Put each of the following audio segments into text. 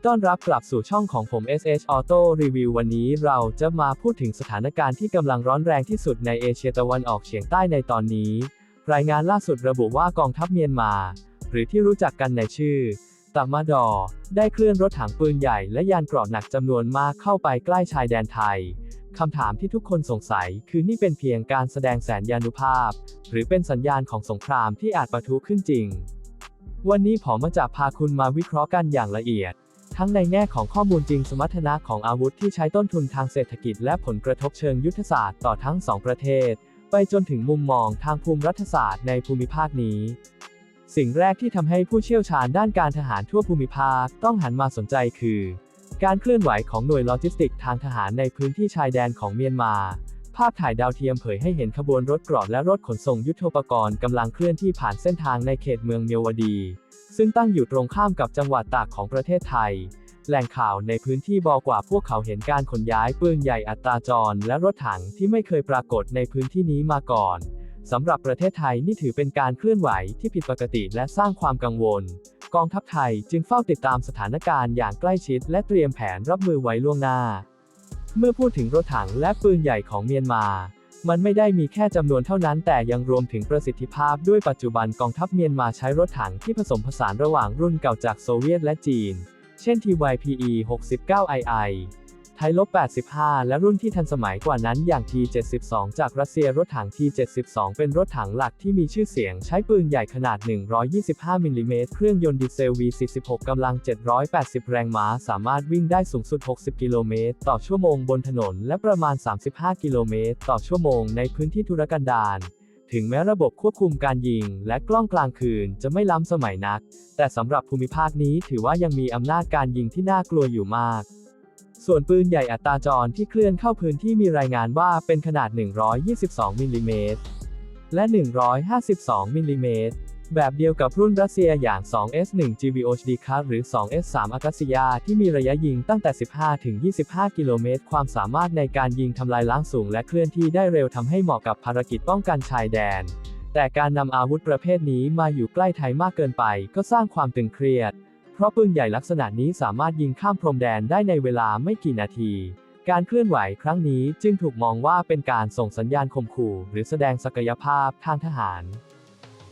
ีต้อนรับกลับสู่ช่องของผม SH Auto Review วันนี้เราจะมาพูดถึงสถานการณ์ที่กำลังร้อนแรงที่สุดในเอเชียตะวันออกเฉียงใต้ในตอนนี้ รายงานล่าสุดระบุว่ากองทัพเมียนมา หรือที่รู้จักกันในชื่อตามาดอ ได้เคลื่อนรถถังปืนใหญ่และยานเกราะหนักจำนวนมากเข้าไปใกล้ชายแดนไทยคำถามที่ทุกคนสงสัยคือนี่เป็นเพียงการแสดงแสนยานุภาพ หรือเป็นสัญญาณของสงครามที่อาจปะทุขึ้นจริง วันนี้ผมมาจะพาคุณมาวิเคราะห์กันอย่างละเอียด ทั้งในแง่ของข้อมูลจริงสมรรถนะของอาวุธที่ใช้ต้นทุนทางเศรษฐกิจและผลกระทบเชิงยุทธศาสตร์ต่อทั้งสองประเทศ ไปจนถึงมุมมองทางภูมิรัฐศาสตร์ในภูมิภาคนี้ สิ่งแรกที่ทำให้ผู้เชี่ยวชาญด้านการทหารทั่วภูมิภาคต้องหันมาสนใจคือ การเคลื่อนไหวของหน่วยโลจิสติก ทางทหารในพื้นที่ชายแดนของเมียนมาภาพถ่ายดาวเทียมเผยให้เห็นขบวนรถเกราะและรถขนส่งยุทโธปกรณ์กำลังเคลื่อนที่ผ่านเส้นทางในเขตเมืองเมียวดี ซึ่งตั้งอยู่ตรงข้ามกับจังหวัดตากของประเทศไทย แหล่งข่าวในพื้นที่บอกว่าพวกเขาเห็นการขนย้ายปืนใหญ่อัตราจร และรถถังที่ไม่เคยปรากฏในพื้นที่นี้มาก่อนสำหรับประเทศไทยนี่ถือเป็นการเคลื่อนไหวที่ผิดปกติและสร้างความกังวล กองทัพไทยจึงเฝ้าติดตามสถานการณ์อย่างใกล้ชิด และเตรียมแผนรับมือไว้ล่วงหน้า เมื่อพูดถึงรถถังและปืนใหญ่ของเมียนมา มันไม่ได้มีแค่จำนวนเท่านั้นแต่ยังรวมถึงประสิทธิภาพด้วยปัจจุบันกองทัพเมียนมาใช้รถถังที่ผสมผสานระหว่างรุ่นเก่าจากโซเวียตและจีน เช่น TYPE 69 II ไทยลบ 85 และรุ่นที่ทันสมัยกว่านั้นอย่าง T72 จากรัสเซียรถถัง T72 เป็นรถถังหลักที่มีชื่อเสียงใช้ปืนใหญ่ขนาด 125 มิลลิเมตร เครื่องยนต์ดีเซล V46 กำลัง 780 แรงม้า สามารถวิ่งได้สูงสุด 60 กิโลเมตร ต่อชั่วโมงบนถนน และประมาณ 35 กิโลเมตร ต่อชั่วโมงในพื้นที่ทุรกันดารถึงแม้ระบบควบคุมการยิง และกล้องกลางคืนจะไม่ล้ำสมัยนัก แต่สำหรับภูมิภาคนี้ถือว่ายังมีอำนาจการยิงที่น่ากลัวอยู่มาก ส่วนปืนใหญ่อัตราจรที่เคลื่อนเข้าพื้นที่มีรายงานว่าเป็นขนาด 122มิลลิเมตรและ 152มิลลิเมตรแบบเดียวกับรุ่นรัสเซียอย่าง 2S1 GVOHD c a r หรือ 2S3 a k a s i y a ที่มีระยะยิงตั้งแต่ 15 ถึง 25 กิโลเมตร ความสามารถในการยิงทำลายล้างสูงและเคลื่อนที่ได้เร็วทำให้เหมาะกับภารกิจป้องกันชายแดน แต่การนำอาวุธประเภทนี้มาอยู่ใกล้ไทยมากเกินไปก็สร้างความตึงเครียด ราะปืนใหญ่ลักษณะนี้สามารถยิงข้ามพรมแดนได้ในเวลาไม่กี่นาที การเคลื่อนไหวครั้งนี้จึงถูกมองว่าเป็นการส่งสัญญาณข่มขู่ หรือแสดงศักยภาพทางทหาร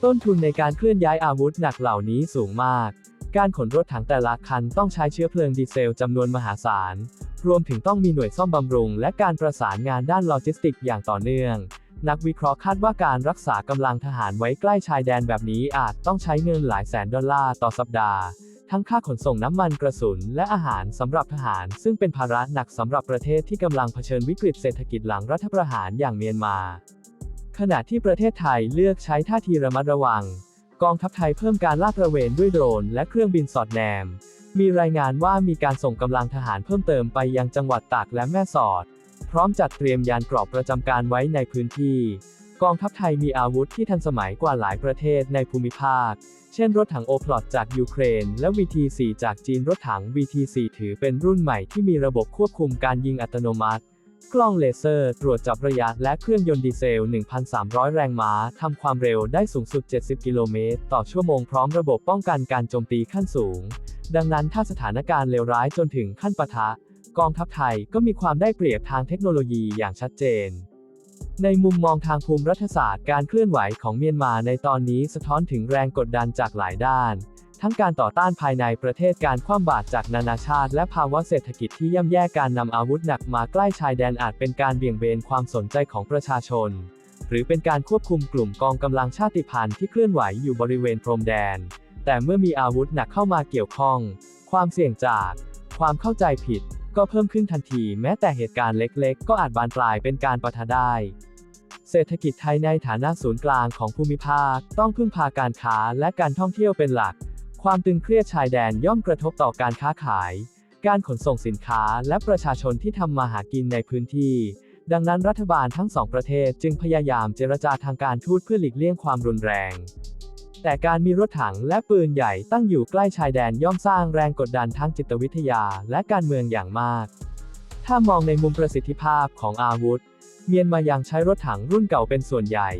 ต้นทุนในการเคลื่อนย้ายอาวุธหนักเหล่านี้สูงมาก การขนรถถังแต่ละคันต้องใช้เชื้อเพลิงดีเซลจำนวนมหาศาล รวมถึงต้องมีหน่วยซ่อมบำรุง และการประสานงานด้านโลจิสติกอย่างต่อเนื่องนักวิเคราะห์คาดว่าการรักษากำลังทหารไว้ใกล้ชายแดนแบบนี้อาจต้องใช้เงินหลายแสนดอลลาร์ต่อสัปดาห์ ทั้งค่าขนส่งน้ำมันกระสุน และอาหารสำหรับทหาร ซึ่งเป็นภาระหนักสำหรับประเทศที่กำลังเผชิญวิกฤตเศรษฐกิจหลังรัฐประหารอย่างเมียนมา ขณะที่ประเทศไทยเลือกใช้ท่าทีระมัดระวัง กองทัพไทยเพิ่มการลาดตระเวนด้วยโดรนและเครื่องบินสอดแนม มีรายงานว่ามีการส่งกำลังทหารเพิ่มเติมไปยังจังหวัดตากและแม่สอด พร้อมจัดเตรียมยานเกราะประจำการไว้ในพื้นที่ กองทัพไทยมีอาวุธที่ทันสมัยกว่าหลายประเทศในภูมิภาค เช่นรถถังโอพลอตจากยูเครน และ VT4 จากจีนรถถัง VT4 ถือเป็นรุ่นใหม่ที่มีระบบควบคุมการยิงอัตโนมัติ กล้องเลเซอร์ ตรวจจับระยะและเครื่องยนต์ดีเซล 1,300 แรงม้าทำความเร็วได้สูงสุด 70 กิโลเมตรต่อชั่วโมงพร้อมระบบป้องกันการโจมตีขั้นสูง ดังนั้นถ้าสถานการณ์เลวร้ายจนถึงขั้นปะทะ กองทัพไทยก็มีความได้เปรียบทางเทคโนโลยีอย่างชัดเจน ในมุมมองทางภูมิรัฐศาสตร์การเคลื่อนไหวของเมียนมาในตอนนี้สะท้อนถึงแรงกดดันจากหลายด้าน ทั้งการต่อต้านภายในประเทศการคว่ำบาตรจากนานาชาติ และภาวะเศรษฐกิจที่ย่ำแย่การนำอาวุธหนักมาใกล้ชายแดนอาจเป็นการเบี่ยงเบนความสนใจของประชาชน หรือเป็นการควบคุมกลุ่มกองกำลังชาติพันธุ์ที่เคลื่อนไหวอยู่บริเวณพรมแดน แต่เมื่อมีอาวุธหนักเข้ามาเกี่ยวข้อง ความเสี่ยงจาก ความเข้าใจผิด ก็เพิ่มขึ้นทันที แม้แต่เหตุการณ์เล็ก ๆ ก็อาจบานปลายเป็นการปะทะได้ เศรษฐกิจไทยในฐานะศูนย์กลางของภูมิภาค ต้องพึ่งพาการค้าและการท่องเที่ยวเป็นหลัก ความตึงเครียดชายแดนย่อมกระทบต่อการค้าขาย การขนส่งสินค้าและประชาชนที่ทำมาหากินในพื้นที่ ดังนั้นรัฐบาลทั้งสองประเทศจึงพยายามเจรจาทางการทูตเพื่อหลีกเลี่ยงความรุนแรง แต่การมีรถถังและปืนใหญ่ตั้งอยู่ใกล้ชายแดนย่อมสร้างแรงกดดันทางจิตวิทยาและการเมืองอย่างมากถ้ามองในมุมประสิทธิภาพของอาวุธ เมียนมายังใช้รถถังรุ่นเก่าเป็นส่วนใหญ่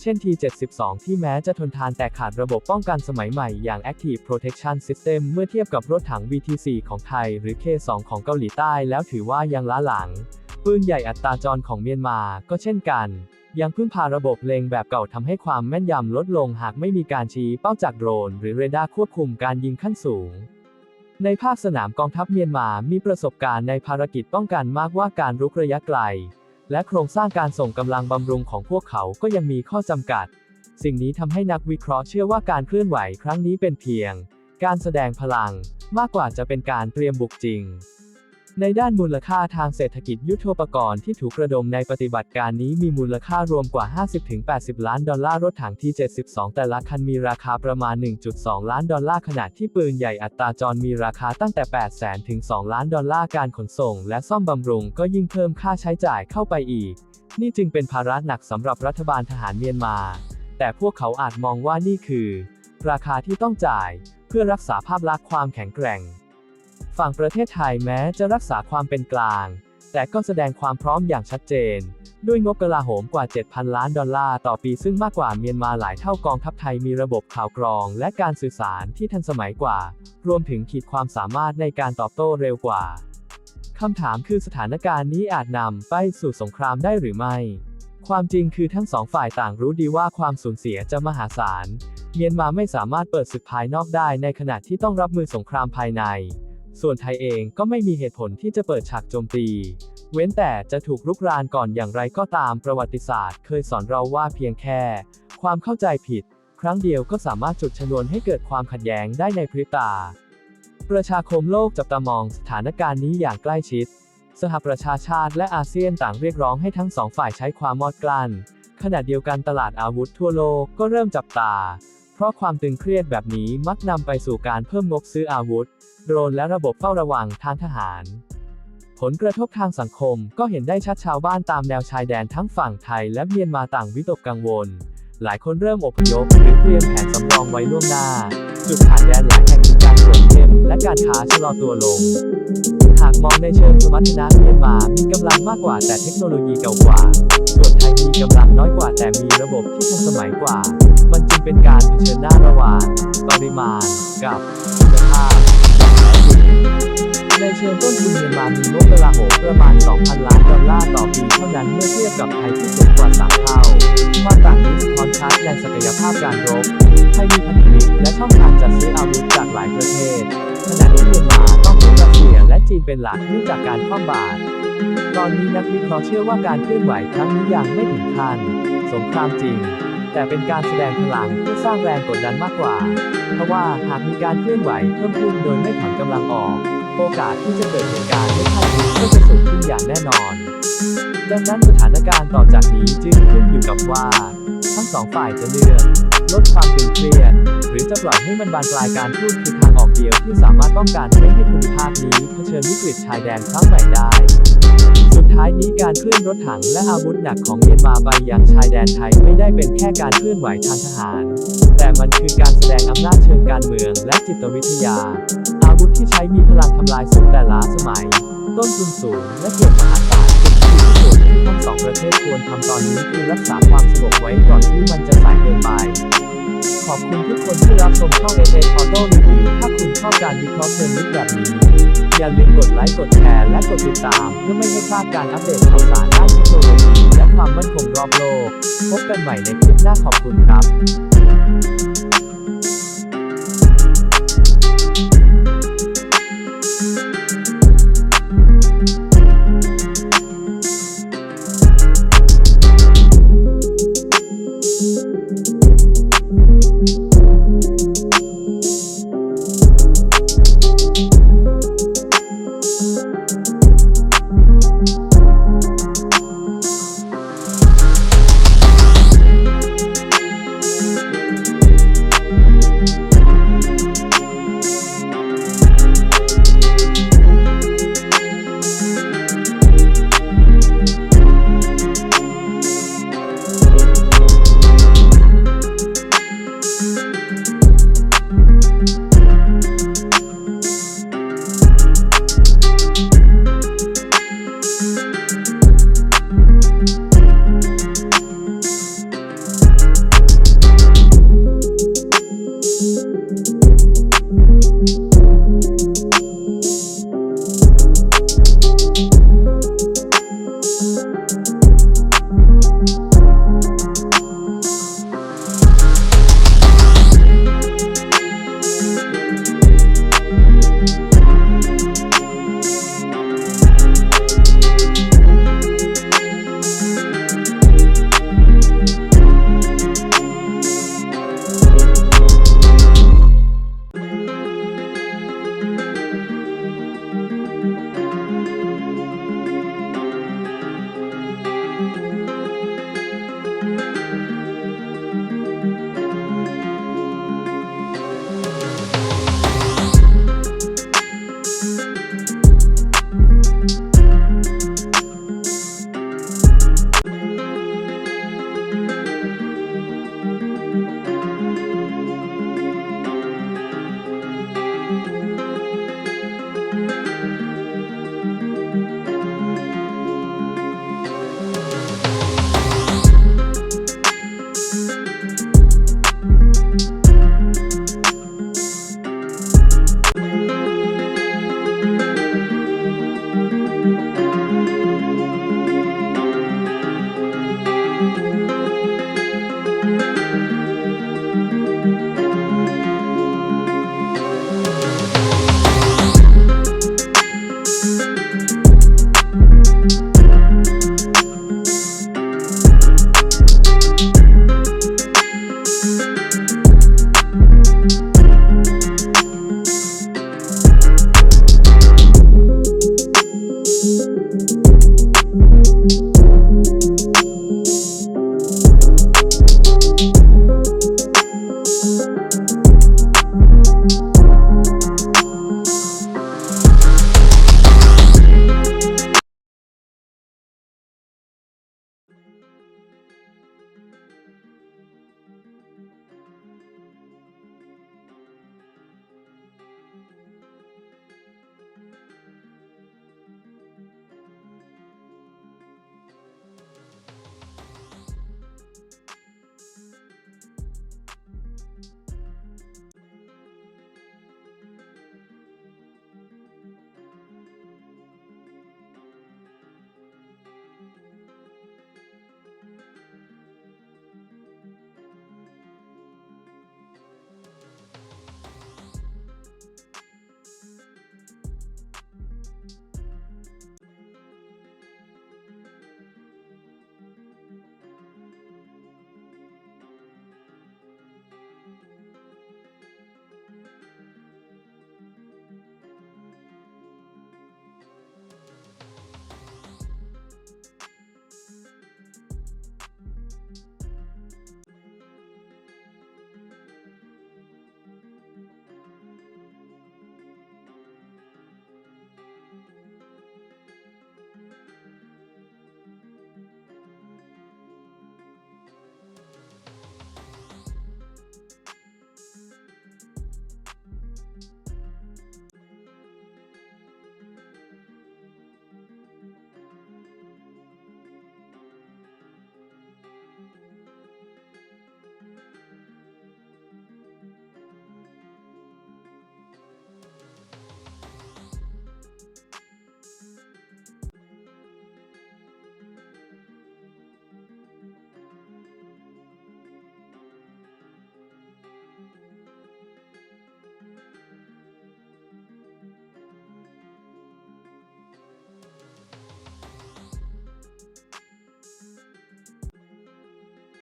เช่น T72 ที่แม้จะทนทานแต่ขาดระบบป้องกันสมัยใหม่อย่าง Active Protection System เมื่อเทียบกับรถถัง VT4 ของไทย หรือ K2 ของเกาหลีใต้แล้วถือว่ายังล้าหลัง ปืนใหญ่อัตราจรของเมียนมาก็เช่นกัน ยังพึ่งพาระบบเล็งแบบเก่าทำให้ความแม่นยำลดลงหากไม่มีการชี้เป้าจากโดรน หรือเรดาร์ควบคุมการยิงขั้นสูงในภาคสนามกองทัพเมียนมามีประสบการณ์ในภารกิจป้องกันมากว่าการรุกระยะไกล และโครงสร้างการส่งกำลังบำรุงของพวกเขาก็ยังมีข้อจำกัด สิ่งนี้ทำให้นักวิเคราะห์เชื่อว่าการเคลื่อนไหวครั้งนี้เป็นเพียง การแสดงพลัง มากกว่าจะเป็นการเตรียมบุกจริง ในด้านมูลค่าทางเศรษฐกิจยุทโธปกรณ์ที่ถูกระดมในปฏิบัติการนี้มีมูลค่ารวมกว่า 50-80 ล้านดอลลาร์รถถังที่ 72 แต่ละคันมีราคาประมาณ 1.2 ล้านดอลลาร์ขณะที่ปืนใหญ่อัตราจรมีราคาตั้งแต่ 8 0 0 0 0ถึง 2 ล้านดอลลาร์การขนส่ง และซ่อมบำรุงก็ยิ่งเพิ่มค่าใช้จ่ายเข้าไปอีก นี่จึงเป็นภาระหนักสำหรับรัฐบาลทหารเมียนมา แต่พวกเขาอาจมองว่านี่คือ ราคาที่ต้องจ่าย เพื่อรักษาภาพลักษณ์ความแข็งแกร่ง ฝั่งประเทศไทยแม้จะรักษาความเป็นกลาง แต่ก็แสดงความพร้อมอย่างชัดเจน ด้วยงบกลาโหมกว่า 7,000 ล้านดอลลาร์ต่อปีซึ่งมากกว่าเมียนมาหลายเท่ากองทัพไทยมีระบบข่าวกรอง และการสื่อสารที่ทันสมัยกว่า รวมถึงขีดความสามารถในการตอบโต้เร็วกว่าคำถามคือสถานการณ์นี้อาจนำไปสู่สงครามได้หรือไม่ ความจริงคือทั้งสองฝ่ายต่างรู้ดีว่าความสูญเสียจะมหาศาล เมียนมาไม่สามารถเปิดศึกภายนอกได้ในขณะที่ต้องรับมือสงครามภายใน ส่วนไทยเองก็ไม่มีเหตุผลที่จะเปิดฉากโจมตี เว้นแต่จะถูกรุกรานก่อนอย่างไรก็ตามประวัติศาสตร์ เคยสอนเราว่าเพียงแค่ ความเข้าใจผิด ครั้งเดียวก็สามารถจุดชนวนให้เกิดความขัดแย้งได้ในพริบตา ประชาคมโลกจับตามองสถานการณ์นี้อย่างใกล้ชิด สหประชาชาติและอาเซียนต่างเรียกร้องให้ทั้งสองฝ่ายใช้ความมอดกลั้นขณะเดียวกันตลาดอาวุธทั่วโลกก็เริ่มจับตา เพราะความตึงเครียดแบบนี้มักนำไปสู่การเพิ่มงบซื้ออาวุธ โดรนและระบบเฝ้าระวังทางทหาร ผลกระทบทางสังคมก็เห็นได้ชัดชาวบ้านตามแนวชายแดนทั้งฝั่งไทยและเมียนมาต่างวิตกกังวล หลายคนเริ่มอพยพหรือเตรียมแผนสำรองไว้ล่วงหน้า จุดผ่านแดนหลายแห่งมีการตรวจเข้มและการค้าชะลอตัวลง หากมองในเชิงสมรรถนะเมียนมา มีกำลังมากกว่าแต่เทคโนโลยีเก่ากว่า ส่วนไทยมีกำลังน้อยกว่าแต่มีระบบที่ทันสมัยกว่ามันจ เป็นการเผชิญหน้าระหว่างปริมาณกับคุณภาพในเชิงต้นทุนเมียนมามีงบกลาโหมประมาณ 2,000 ล้านดอลลาร์ต่อปีเท่านั้นเมื่อเทียบกับไทยที่สูงกว่า 3 เท่าความต่างนี้สะท้อนชัดในศักยภาพการรบไทยมีพันธมิตรและช่องทางจัดซื้ออาวุธจากหลายประเทศขณะที่เมียนมาต้องพึ่งรัสเซียและจีนเป็นหลักเนื่องจากการคว่ำบาตรตอนนี้นักวิเคราะห์เชื่อว่าการเคลื่อนไหวครั้งนี้ยังไม่ถึงขั้นสงครามจริง แต่เป็นการแสดงพลังเพื่อสร้างแรงกดดันมากกว่า เพราะว่าหากมีการเคลื่อนไหวเพิ่มขึ้นโดยไม่ถอนกำลังออก โอกาสที่จะเกิดเหตุการณ์ไม่คาดคิดก็จะสูงขึ้นอย่างแน่นอน ดังนั้นสถานการณ์ต่อจากนี้จึงขึ้นอยู่กับว่า ทั้งสองฝ่ายจะเลือกลดความตึงเครียดหรือจะปล่อยให้มันบานปลายการพูดคือทางออกเดียวที่สามารถป้องกันไม่ให้ภูมิภาคนี้เผชิญวิกฤตชายแดนครั้งใหม่ได้ สุดท้ายนี้การเคลื่อนรถถังและอาวุธหนักของเมียนมาไปยังชายแดนไทยไม่ได้เป็นแค่การเคลื่อนไหวทางทหาร แต่มันคือการแสดงอำนาจเชิงการเมืองและจิตวิทยา อาวุธที่ใช้มีพลังทำลายสูงแต่ล้าสมัย ต้นทุนสูงและเกิดมหาศาลสิ่งที่ที่สุด ที่ทั้งสองประเทศควรทำตอนนี้คือรักษาความสงบไว้ก่อนที่มันจะสายเกินไป ขอบคุณทุกคนที่รับชมช่อง a อ Auto Review ถ้าคุณชอบการวิเคราะห์เชิงลึกแบบนี้ อย่าลืมกดไลค์ กดแชร์ และกดติดตาม เพื่อไม่ให้พลาดการอัปเดตข่าวสารด้านเทคโนโลยีและความมั่นคงรอบโลก พบกันใหม่ในคลิปหน้าขอบคุณครับ